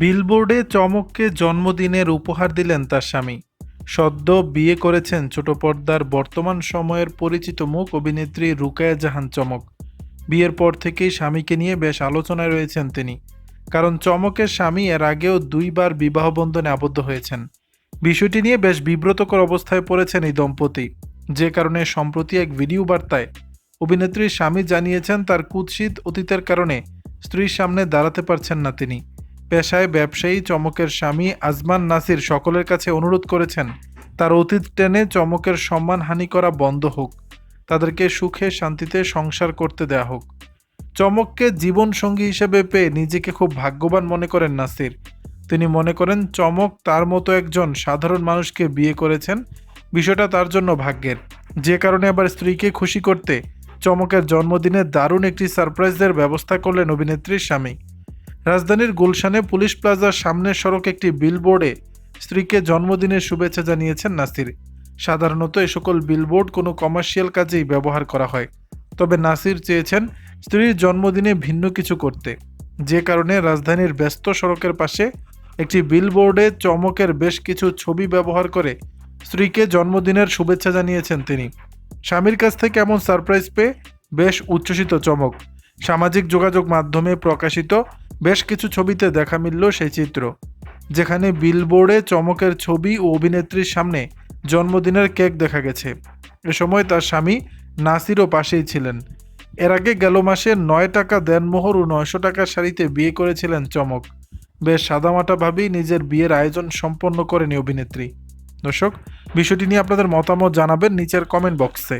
বিলবোর্ডে চমককে জন্মদিনের উপহার দিলেন তার স্বামী। সদ্য বিয়ে করেছেন ছোট পর্দার বর্তমান সময়ের পরিচিত মুখ অভিনেত্রী রুকায়া জাহান চমক। বিয়ের পর থেকেই স্বামীকে নিয়ে বেশ আলোচনায় রয়েছেন তিনি। কারণ চমকের স্বামী এর আগেও দুইবার বিবাহ বন্ধনে আবদ্ধ হয়েছেন। বিষয়টি নিয়ে বেশ বিব্রতকর অবস্থায় পড়েছেন এই দম্পতি। যে কারণে সম্প্রতি এক ভিডিও বার্তায় অভিনেত্রীর স্বামী জানিয়েছেন, তার কুৎসিত অতীতের কারণে স্ত্রীর সামনে দাঁড়াতে পারছেন না তিনি। পেশায় ব্যবসায়ী, চমকের স্বামী আজমান নাসির সকলের কাছে অনুরোধ করেছেন, তার অতীত টেনে চমকের সম্মানহানি করা বন্ধ হোক। তাদেরকে সুখে, শান্তিতে সংসার করতে দেয়া হোক। চমককে জীবন সঙ্গী হিসেবে পেয়ে নিজেকে খুব ভাগ্যবান মনে করেন নাসির। তিনি মনে করেন, চমক তার মতো একজন সাধারণ মানুষকে বিয়ে করেছেন, বিষয়টা তার জন্য ভাগ্যের। যে কারণে আবার স্ত্রীকে খুশি করতে চমকের জন্মদিনে দারুণ একটি সারপ্রাইজের ব্যবস্থা করলেন অভিনেত্রীর স্বামী। রাজধানীর গুলশানে পুলিশ প্লাজার সামনের সড়ক একটি বিলবোর্ডে স্ত্রীকে জন্মদিনের শুভেচ্ছা জানিয়েছেন নাসির। সাধারণত এ সকল বিলবোর্ড কোনো কমার্শিয়াল কাজেই ব্যবহার করা হয়। তবে নাসির চেয়েছেন স্ত্রীর জন্মদিনে ভিন্ন কিছু করতে। যে কারণে রাজধানীর ব্যস্ত সড়কের পাশে একটি বিলবোর্ডে চমকের বেশ কিছু ছবি ব্যবহার করে স্ত্রীকে জন্মদিনের শুভেচ্ছা জানিয়েছেন তিনি। স্বামীর কাছ থেকে এমন সারপ্রাইজ পেয়ে বেশ উচ্ছ্বসিত চমক। সামাজিক যোগাযোগ মাধ্যমে প্রকাশিত বেশ কিছু ছবিতে দেখা মিলল সেই চিত্র, যেখানে বিলবোর্ডে চমকের ছবি ও অভিনেত্রীর সামনে জন্মদিনের কেক দেখা গেছে। এ সময় তার স্বামী নাসিরও পাশেই ছিলেন। এর আগে গেল মাসে নয় টাকা দেনমোহর ও নয়শো টাকার শাড়িতে বিয়ে করেছিলেন চমক। বেশ সাদামাটাভাবেই নিজের বিয়ের আয়োজন সম্পন্ন করেনি অভিনেত্রী। দর্শক, বিষয়টি নিয়ে আপনাদের মতামত জানাবেন নিচের কমেন্ট বক্সে